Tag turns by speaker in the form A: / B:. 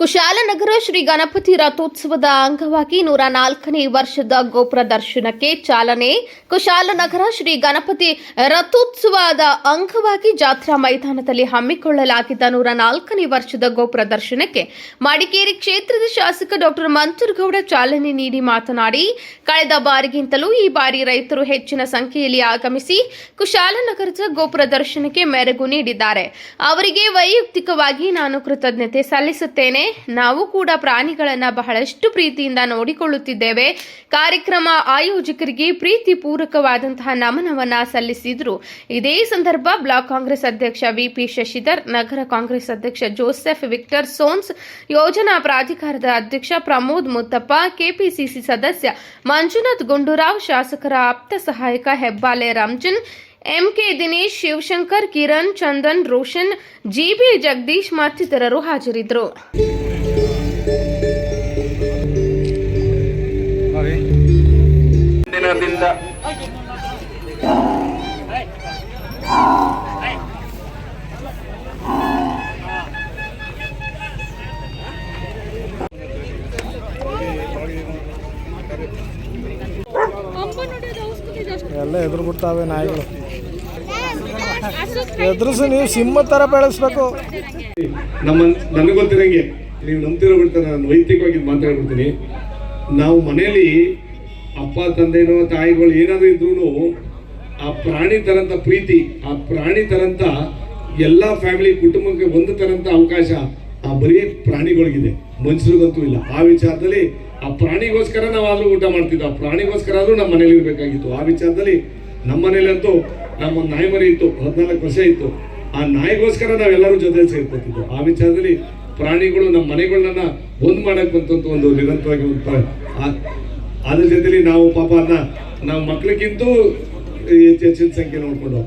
A: ಕುಶಾಲನಗರ ಶ್ರೀ ಗಣಪತಿ ರಥೋತ್ಸವದ ಅಂಗವಾಗಿ ನೂರ ನಾಲ್ಕನೇ ವರ್ಷದ ಗೋಪುರ ದರ್ಶನಕ್ಕೆ ಚಾಲನೆ. ಕುಶಾಲನಗರ ಶ್ರೀ ಗಣಪತಿ ರಥೋತ್ಸವದ ಅಂಗವಾಗಿ ಜಾತ್ರಾ ಮೈದಾನದಲ್ಲಿ ಹಮ್ಮಿಕೊಳ್ಳಲಾಗಿದ್ದ ನೂರ ನಾಲ್ಕನೇ ವರ್ಷದ ಗೋಪುರ ದರ್ಶನಕ್ಕೆ ಮಡಿಕೇರಿ ಕ್ಷೇತ್ರದ ಶಾಸಕ ಡಾಕ್ಟರ್ ಮಂಜುರ್ಗೌಡ ಚಾಲನೆ ನೀಡಿ ಮಾತನಾಡಿ, ಕಳೆದ ಬಾರಿಗಿಂತಲೂ ಈ ಬಾರಿ ರೈತರು ಹೆಚ್ಚಿನ ಸಂಖ್ಯೆಯಲ್ಲಿ ಆಗಮಿಸಿ ಕುಶಾಲನಗರದ ಗೋಪುರ ದರ್ಶನಕ್ಕೆ ಮೆರಗು ನೀಡಿದ್ದಾರೆ. ಅವರಿಗೆ ವೈಯಕ್ತಿಕವಾಗಿ ನಾನು ಕೃತಜ್ಞತೆ ಸಲ್ಲಿಸುತ್ತೇನೆ. ನಾವು ಕೂಡ ಪ್ರಾಣಿಗಳನ್ನ ಬಹಳಷ್ಟು ಪ್ರೀತಿಯಿಂದ ನೋಡಿಕೊಳ್ಳುತ್ತಿದ್ದೇವೆ. ಕಾರ್ಯಕ್ರಮ ಆಯೋಜಕರಿಗೆ ಪ್ರೀತಿ ಪೂರಕವಾದಂತಹ ನಮನವನ್ನ ಸಲ್ಲಿಸಿದ್ರು. ಇದೇ ಸಂದರ್ಭ ಬ್ಲಾಕ್ ಕಾಂಗ್ರೆಸ್ ಅಧ್ಯಕ್ಷ ವಿಪಿ ಶಶಿಧರ್, ನಗರ ಕಾಂಗ್ರೆಸ್ ಅಧ್ಯಕ್ಷ ಜೋಸೆಫ್ ವಿಕ್ಟರ್ ಸೋನ್ಸ್, ಯೋಜನಾ ಪ್ರಾಧಿಕಾರದ ಅಧ್ಯಕ್ಷ ಪ್ರಮೋದ್ ಮುತ್ತಪ್ಪ, ಕೆಪಿಸಿಸಿ ಸದಸ್ಯ ಮಂಜುನಾಥ್ ಗುಂಡೂರಾವ್, ಶಾಸಕರ ಆಪ್ತ ಸಹಾಯಕ Hebbale Ramjan, M K Dinesh, Shivashankar, Kiran, Chandan, Roshan, G B Jagadish ಮತ್ತಿತರರು ಹಾಜರಿದ್ದರು.
B: ದಿನದಿಂದ
C: ಎಲ್ಲ ಎದುರು ಬಿಡ್ತಾವೆ ನಾಯಿಗಳು. ಎದುರಿಸಿ ನೀವು ಸಿಂಹ ತರ ಬೆಳೆಸ್ಬೇಕು.
D: ನಮ್ಮ ನನಗೆ ಗೊತ್ತಿರಂಗೆ ನೀವು ನಂಬ್ತಿರೋ ಬಿಡ್ತಾರೆ ನಾನು ವೈಯಕ್ತಿಕವಾಗಿ ಮಾತಾಡ್ಬಿಡ್ತೀನಿ. ನಾವು ಮನೆಯಲ್ಲಿ ಅಪ್ಪ, ತಂದೆನೋ, ತಾಯಿಗಳು ಏನಾದರೂ ಇದ್ರೂ ಆ ಪ್ರಾಣಿ ತರಂತ ಪ್ರೀತಿ, ಆ ಪ್ರಾಣಿ ತರಂತ ಎಲ್ಲ ಫ್ಯಾಮಿಲಿ ಕುಟುಂಬಕ್ಕೆ ಒಂದು ತರಂತ ಅವಕಾಶ ಆ ಬರೀ ಪ್ರಾಣಿಗಳಿಗಿದೆ. ಮನುಷ್ಯರಿಗಂತೂ ಇಲ್ಲ. ಆ ವಿಚಾರದಲ್ಲಿ ಆ ಪ್ರಾಣಿಗೋಸ್ಕರ ನಾವು ಊಟ ಮಾಡ್ತಿದ್ವಿ. ಆ ಪ್ರಾಣಿಗೋಸ್ಕರ ಆದ್ರೂ ನಮ್ಮ ಮನೇಲಿ ಇರಬೇಕಾಗಿತ್ತು ಆ ವಿಚಾರದಲ್ಲಿ ನಮ್ಮ ಮನೇಲಂತೂ ನಮ್ಮ ನಾಯಿ ಮರಿ ಇತ್ತು. ಹದಿನಾಲ್ಕು ವರ್ಷ ಇತ್ತು. ಆ ನಾಯಿಗೋಸ್ಕರ ನಾವೆಲ್ಲರೂ ಜೊತೆ ಸೇರ್ಕೊತಿದ್ವು. ಆ ವಿಚಾರದಲ್ಲಿ ಪ್ರಾಣಿಗಳು ನಮ್ಮ ಮನೆಗಳನ್ನ ಒಂದು ಮಾಡಕ್ ಬಂತಂತ ಒಂದು ನಿರಂತರವಾಗಿ ಆ- ಅದ್ರ ಜೊತೆಲಿ ನಾವು ಪಾಪ ಅದನ್ನ ಮಕ್ಳಿಗಿಂತೂ ಹೆಚ್ಚು ಹೆಚ್ಚಿನ ಸಂಖ್ಯೆ ನೋಡ್ಕೊಂಡು